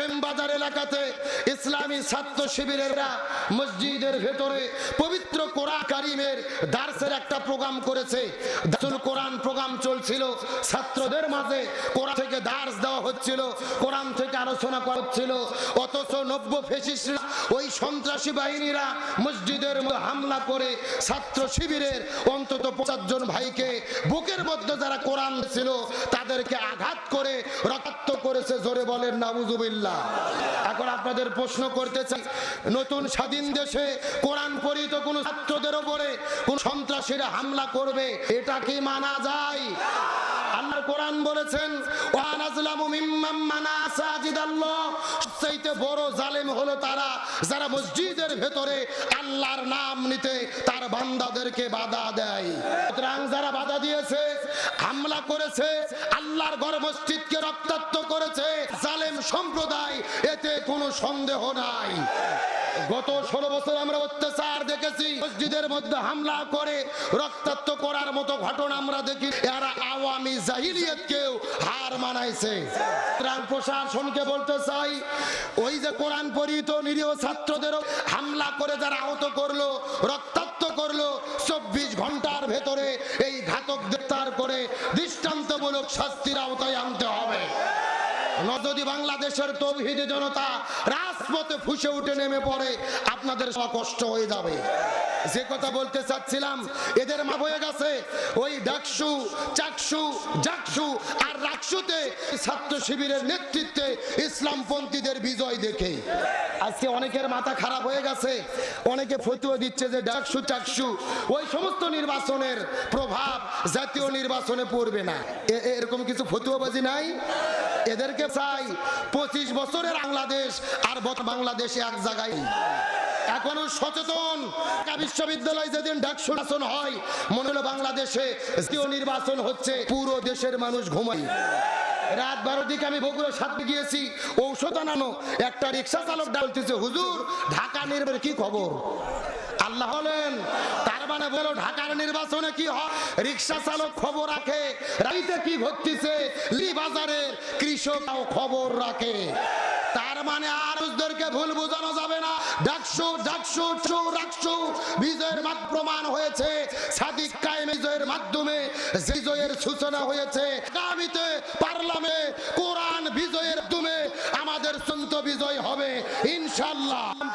কাশেম বাজার এলাকাতে ইসলামী ছাত্র শিবিরেরা মসজিদের ভেতরে পবিত্র কোরআন কারিমের দার্সের একটা প্রোগ্রাম করেছে। দাসুল কোরআন প্রোগ্রাম চলছিল। ছাত্রদের মাঝে কোরআন থেকে দার্স দেওয়া হচ্ছিল, কোরআন থেকে আলোচনা করা হচ্ছিল। অথচ নব্য ফেসিস্টরা, ওই সন্ত্রাসী বাহিনীরা মসজিদের হামলা করে ছাত্র শিবিরের অন্তত পঁচাশ জন ভাইকে বুকের মধ্যে যারা কোরআন ছিল, তাদেরকে আঘাত করে রক্ত করেছে। জোরে বলেন নাউজুবিল্লাহ এখন আপনাদের প্রশ্ন করতে চাই, নতুন স্বাধীন দেশে কোরআন পড়িত কোন ছাত্রদের ওপরে কোন সন্ত্রাসীরা হামলা করবে, এটা কি মানা যায়? আল্লাহর কোরআন বলেছেন বড় জালেম হলো তারা, যারা মসজিদের ভেতরে আল্লাহর নাম নিতে তার বান্দাদেরকে বাধা দেয়। সুতরাং যারা বাধা দিয়েছে, হামলা করেছে, আল্লাহর ঘর মসজিদকে জালেম সম্প্রদায়, এতে কোনো সন্দেহ নাই। গত ষোলো বছর আমরা অত্যাচার দেখেছি। মসজিদের মধ্যে হামলা করে রক্তাক্ত করার মতো ঘটনা আমরা দেখি। এরা আওয়ামী জাহিলিয়তকেও হার মানাইছে। প্রশাসনকে বলতে চাই, ওই যে কোরআন পরিহিত নিরীহ ছাত্রদেরও হামলা করে যারা আহত করল, রক্তাক্ত করল, চব্বিশ ঘণ্টার ভেতরে এই ঘাতক গ্রেপ্তার করে দৃষ্টান্তমূলক শাস্তির আওতায় আনতে হবে। যদি বাংলাদেশের তৌহিদি জনতা রাজপথে ফুসে উঠে নেমে পড়ে, আপনাদের কষ্ট হয়ে যাবে। যে কথা বলতে চাচ্ছিলাম, এদের মা হয়ে গেছে। ওই ডাকসু, চাকসু, জাকসু আর রাকসুতে ছাত্র শিবিরের নেতৃত্বে ইসলামপন্থীদের বিজয় দেখে। আজকে অনেকের মাথা খারাপ হয়ে গেছে। অনেকে ফতুয়া দিচ্ছে যে ডাকসু, চাকসু, ওই সমস্ত নির্বাচনের প্রভাব জাতীয় নির্বাচনে পড়বে না। এরকম কিছু ফতুয়াবাজি নাই? এদেরকে চাই। পঁচিশ বছরের বাংলাদেশ আর বাংলাদেশে এক জায়গায়। এখনও সচেতন। বিশ্ববিদ্যালয় যেদিন ডাকসু নির্বাচন হয়, মনে হলো বাংলাদেশে নির্বাচন হচ্ছে, পুরো দেশের মানুষ ঘুমায়। রাত বারোর দিকে আমি বগুড়া সাথে গিয়েছি, ঔষধ আনানো, একটা রিক্সা চালক ডালতেছে হুজুর, ঢাকা নির্বাচন কি খবর? আল্লাহ হলেন তার মানে বলো ঢাকার নির্বাচনে কি হয়? রিক্সা চালক খবর রাখে, রাইতে কি ঘটতেছে? লি বাজারের কৃষকরাও খবর রাখে। তার মানে আর ভুল বোঝানো যাবে না। ডাকসু ডাকসু চু রাকসু বিজয়ের প্রমাণ হয়েছে। সাদিক কায়েম বিজয়ের মাধ্যমে বিজয়ের সূচনা হয়েছে। আগামীতে পার্লামে কোরআন বিজয়ের মাধ্যমে আমাদের সন্ত বিজয় হবে ইনশাল্লাহ